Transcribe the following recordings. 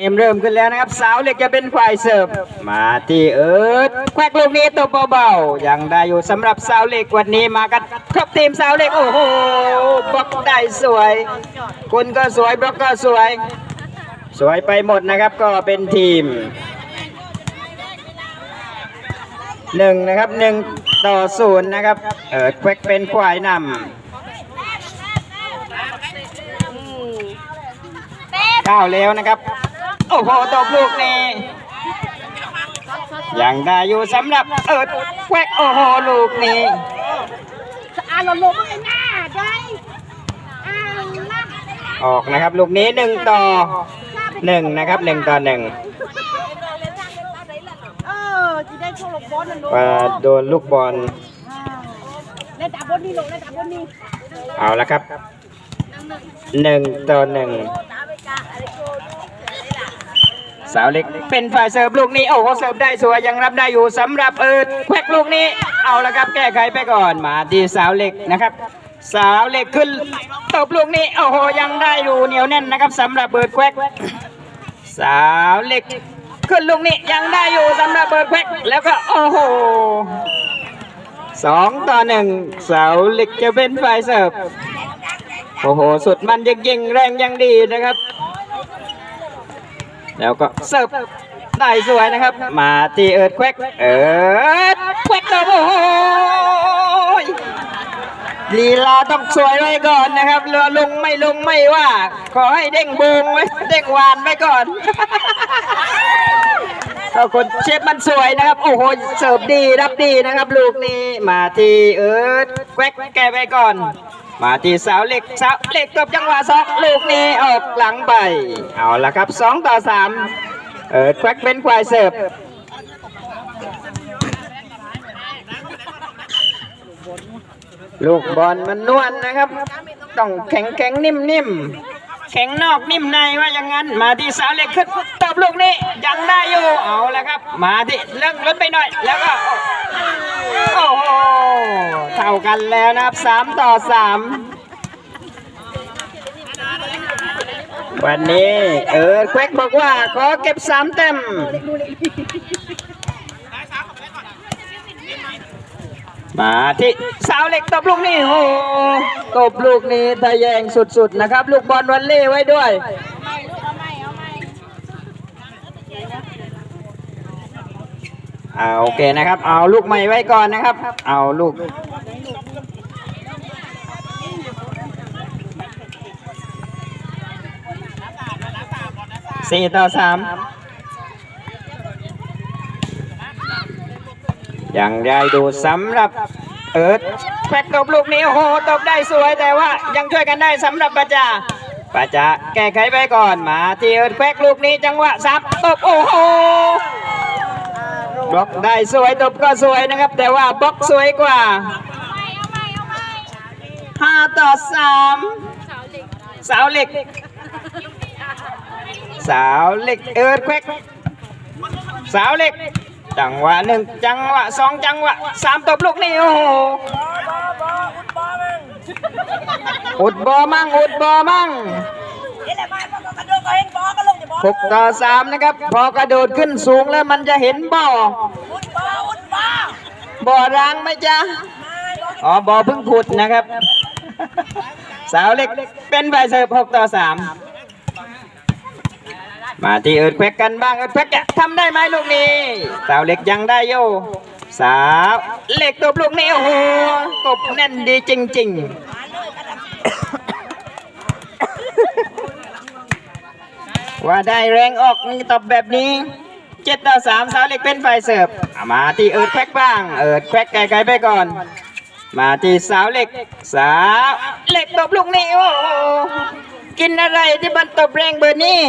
เอมเริ่มขึ้นแล้วนะครับสาวเล็กจะเป็นฝ่ายเสิร์ฟมาที่เอิร์ธแควกลูกนี้ตัวเบาๆยังได้อยู่สำหรับสาวเล็กวันนี้มากันครบทีมสาวเล็กโอ้โหบล็อกได้สวย คุณก็สวยบล็อกก็สวย สวยไปหมดนะครับก็เป็นทีมหนึ่งนะครับหนึ่งต่อศูนย์นะครับเอิร์ธแควกเป็นฝ่ายนำก้าวแล้วนะครับ โอ้โหตบลูกนี้ยังได้อยู่สำหรับเอิร์ธแควกโอ้โหลูกนี้อ่านหลบๆไม่หน้าได้อ่านนะออกนะครับลูกนี้หนึ่งต่อหนึ่งนะครับหนึ่งต่อหนึ่งเออจีได้โชว์หลบบอลนะลูกว่าโดนลูกบอลเล่นจับบอลนี่ลงเล่นจับบอลนี่เอาละครับหนึ่งต่อหนึ่ง สาวเล็กเป็นฝ่ายเสิร์ฟลูกนี้โอ้โหเสิร์ฟได้สวยยังรับได้อยู่สำหรับเอิร์ดแควกลูกนี้เอาละครับแก้ไขไปก่อนมาที่สาวเล็กนะครับ สาวเล็กขึ้นตบลูกนี้โอ้โหยังได้อยู่เหนียวแน่นนะครับสำหรับเบิร์ดแควกสาวเล็กขึ้นลูกนี้ยังได้อยู่สำหรับเบิร์ดแควกแล้วก็โอ้โหสองต่อหนึ่งสาวเล็กจะเป็นฝ่ายเสิร์ฟโอ้โหสุดมันยิงยิงแรงยังดีนะครับ แล้วก็เสิร์ฟได้สวยนะครับ มาที่เอิร์ดแควกเอิร์ดแควกเลยโอ้โหลีลาต้องสวยไว้ก่อนนะครับเรือลงไม่ลงไม่ว่า ขอให้เด้งบูงไว้เด้งวานไว้ก่อนก็คนเชฟมันสวยนะครับ โอ้โหเสิร์ฟดีรับดีนะครับ ลูกนี้มาที่เอิร์ดแควกแกไปก่อน มาที่สาวเหล็กสาวเหล็กจบจังหวะสองลูกนี้ออกหลังไป เอาละครับสองต่อสามเออแควกเป็นควายเสิร์ฟลูกบอลมันนวลนะครับ ต้องแข็งแข็งนิ่มนิ่ม แข็งนอกนิ่มในว่าอย่างนั้น มาที่สาวเล็กขึ้นตบลูกนี้ยังได้อยู่เอาละครับ มาที่เลื่อนรถไปหน่อย แล้วก็โอ้โหเท่ากันแล้วนะครับสามต่อสามวันนี้เออแควกบอกว่าขอเก็บสามเต็ม มาที่สาวเหล็กตบลูกนี้โอ้โหตบลูกนี้ทะแยงสุดๆนะครับ ลูกบอลวันเล่ไว้ด้วยไม่ลูกเอาไม่เอาไม่อ่าโอเคนะครับ เอาลูกใหม่ไว้ก่อนนะครับ เอาลูกสี่ต่อสาม ยังได้ดูสำหรับเอิร์ธแควกตบลูกนี้โหตบได้สวยแต่ว่ายังช่วยกันได้สำหรับปาจาปาจาแก้ไขไปก่อนมาที่เอิร์ธแควกลูกนี้จังหวะซับตบโอ้โหบล็อกได้สวยตบก็สวยนะครับ แต่ว่าบล็อกสวยกว่าห้าต่อสามสาวเหล็ก สาวเหล็กเอิร์ดแควกสาวเหล็ก จังหวะหนึ่งจังหวะสองจังหวะสามตบลูกนี่โอ้โหอุดบอมั่งอุดบอมั่งหกต่อสามนะครับ พอกระโดดขึ้นสูงแล้วมันจะเห็นบ่อบ่อร้างไหมจ๊ะอ๋อบ่อเพึ่งผุดนะครับ สาวเล็กเป็นใบเสิร์ฟหกต่อสาม มาที่เอิร์ดแควกกันบ้างเอิร์ดแควกจะทำได้ไหมลูกนี้สาวเล็กยังได้โยสาวเล็กตบลูกนี้โอ้โหตบแน่นดีจริง ๆว่าได้แรงออกนี่ตบแบบนี้เจ็ดต่อสามสาวเล็กเป็นฝ่ายเสิร์ฟมาที่เอิร์ดแควกบ้าง เอิร์ดแควกไกลๆไปก่อน มาที่สาวเล็ก สาวเล็กตบลูกนี้โอ้โหกินอะไรที่มันตบแรงเบอร์นี้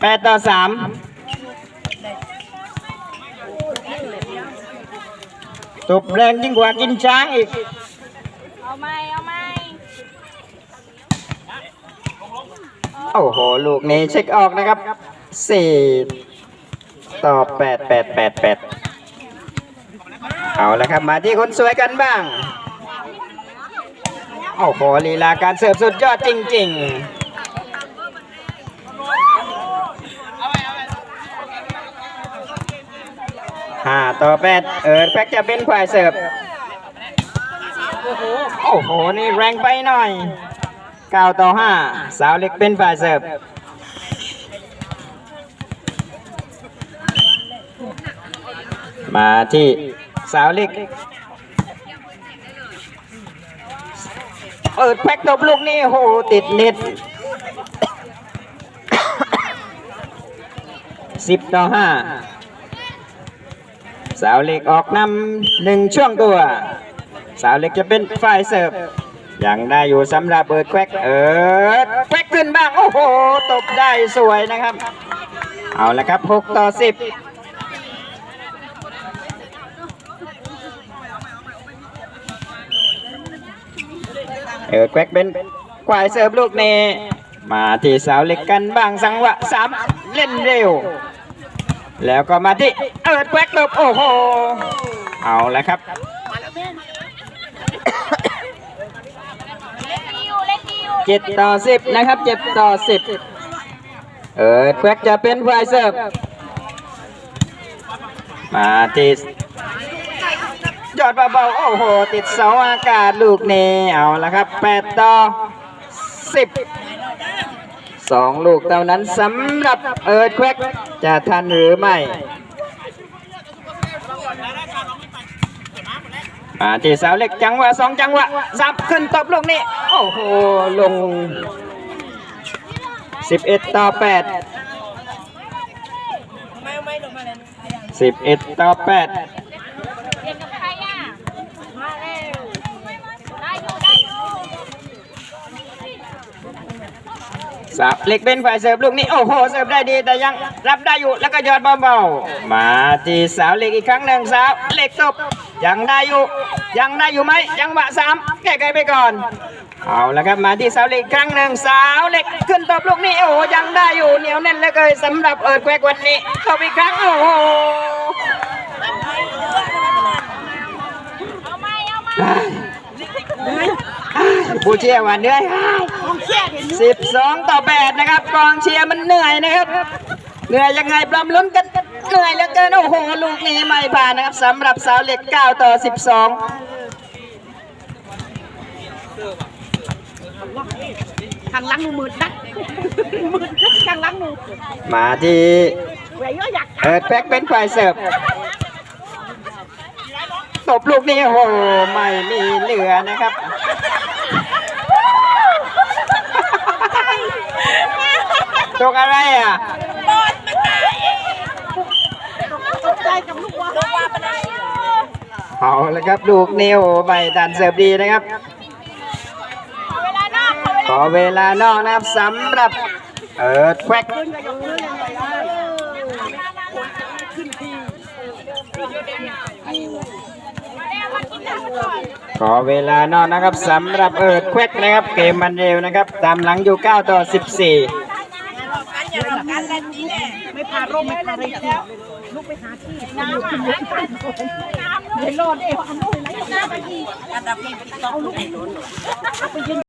แปดต่อสามตบแรงยิ่งกว่ากินช้างอีก เอาไม่เอาไม่โอ้โห ลูกนี้เช็คออกนะครับสี่ต่อแปดแปดแปดแปดเอาละครับ มาที่คนสวยกันบ้าง โอ้โหลีลาการเสิร์ฟสุดยอดจริง ๆ ห้าต่อแปดเอิร์ดแพ็กจะเป็นฝ่ายเสิร์ฟโอ้โห นี่แรงไปหน่อยเก้าต่อห้าสาวเล็กเป็นฝ่ายเสิร์ฟมาที่สาวเล็กเปิดแพ็กตบลูกนี่โหติดเน็ตสิบต่อห้า สาวเล็กออกนำหนึ่งช่วงตัว สาวเล็กจะเป็นฝ่ายเสิร์ฟยังได้อยู่สำหรับเปิร์ดแควกเอิร์ดแควกขึ้นบ้าง โอ้โห ตบได้สวยนะครับ เอาละครับ 6 ต่อ 10เออแควกเป็นควายเสิร์ฟลูกนี้มาที่สาวเล็กกันบ้างสังวะสามเล่นเร็ว แล้วก็มาที่เอิร์ดแควกลบโอ้โห เอาละครับเจ็ดต่อสิบนะครับเจ็ดต่อสิบเอิร์ดแควกจะเป็นฝ่ายเสิร์ฟมาที่ยอดเบาๆโอ้โห ติดเสาอากาศลูกนี้เอาละครับ8ต่อ10 สองลูกเท่านั้นสำหรับเอิร์ดแควกจะทันหรือไม่ มาที่สาวเล็กจังหวะสองจังหวะสับขึ้นตบลูกนี้โอ้โห ลง 11 ต่อ 8 11 ต่อ 8 สาวเล็กเป็นฝ่ายเสิร์ฟลูกนี้โอ้โหเสิร์ฟได้ดีแต่ยังรับได้อยู่แล้วก็ยอดเบาๆมาที่สาวเล็กอีกครั้งหนึ่งสาวเล็กตบยังได้อยู่ ยังได้อยู่ไหมยังหวะสามแก้ไขไปก่อนเอาละครับมาที่สาวเล็กอีกครั้งหนึ่งสาวเล็กขึ้นตบลูกนี้โอ้โหยังได้อยู่เหนียวแน่นเหลยเกินสำหรับเอิร์ดแควกวันนี้ตบอีกครั้งโอ้โหผู้เชียร์หวานเหนื่อยสิบสองต่อแปดนะครับ กองเชียร์มันเหนื่อยนะครับเหนื่อยยังไงปลอมลุ้นกันเหนื่อยเหลือเกินโอ้โหลูกนี้ไม่ผ่านนะครับสำหรับสาวเหล็ก9ต่อข้างหลังหนูมืดนักมืดนักข้างหลังหนู12มาที่แหวยเยอะอยากเอิร์ดแพ็กเป็นฝ่ายเสิร์ฟตบลูกนี้โอ้โหไม่มีเหลือนะครับ ตกอะไรอะตกใจกับลูกว่าเอาละครับลูกนิวไม่ดันเสิร์ฟดีนะครับ ขอเวลานอกนะครับสำหรับเอิร์ดแควกขอเวลานอกนะครับสำหรับเอิร์ดแควกนะครับ เกมมันเร็วนะครับ ตามหลังอยู่ 9 ต่อ 14 การเล่นนี้แหละไม่พาร่มไม่พาอะไรแล้วลูกไปหาที่น้ำอะเดี๋ยรอดเองอันนู้นไหนน้ำไปทีเอาลูกไปยืน